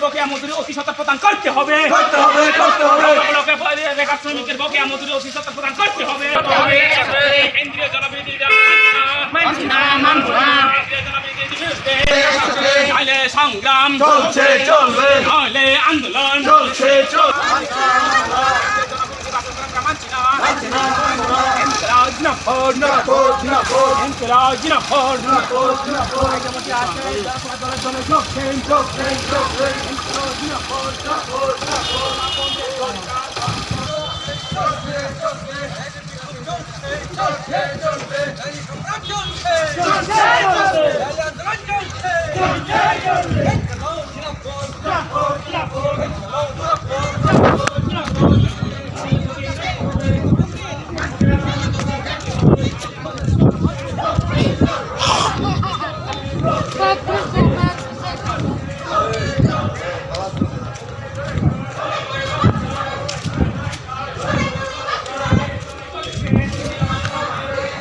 বকেয়া মজুরি অতি সত্তর প্রদান করতে হবে। করতে হবে করতে হবে। বেকার বকেয়া মজুরি অতি সত্তর প্রদান করতে কেন্দ্রীয় সংগ্রাম চলছে চলবে নাহলে আন্দোলন চলছে চলবে মানছি না ইনকলাব জিনাফর জিনাফর জিনাফর ইনকলাব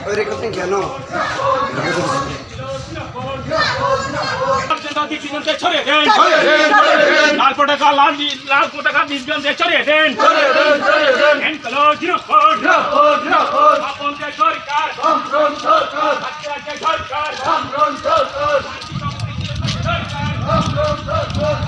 জিনাফর কেন। লাল পতাকা লাল লাল পতাকা ডিসিশনকে ছড়িয়ে দেন ছড়িয়ে দেন, ছড়িয়ে দেন। ইনকলাব জিনাফর জিনাফর জিনাফর আপনকে সরকার আমরণ সরকার আজকে সরকার আমরণ সরকার আমরণ সরকার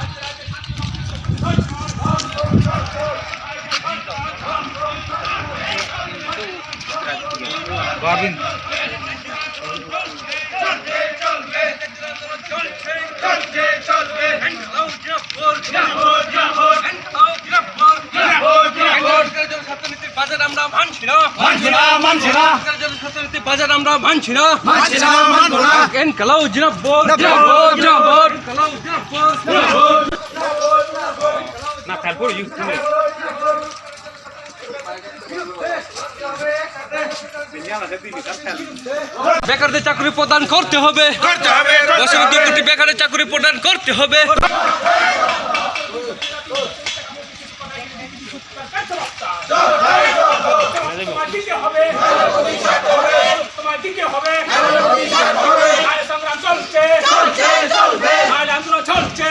চলছে বাজার আমরা মানছি না মানছি না মানছি না বাজার আমরা মানছি না মানছি না মানবো না এনকালাও জিনাব্বর জিনাব্বর জিনাব্বর এনকালাও জিনাব্বর না তারপর ইউ তুমি বেকারদের চাকরি প্রদান করতে হবে। করতে দুই কোটি বেকারের চাকরি প্রদান করতে হবে। তোমার দিতে হবে তোমার দিতে হবে নাহলে সংগ্রাম চলছে নাহলে আন্দোলন চলছে।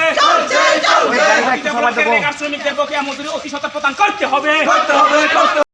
বেকার শ্রমিকদের বকেয়া মজুরি অতি প্রদান করতে হবে করতে হবে করতে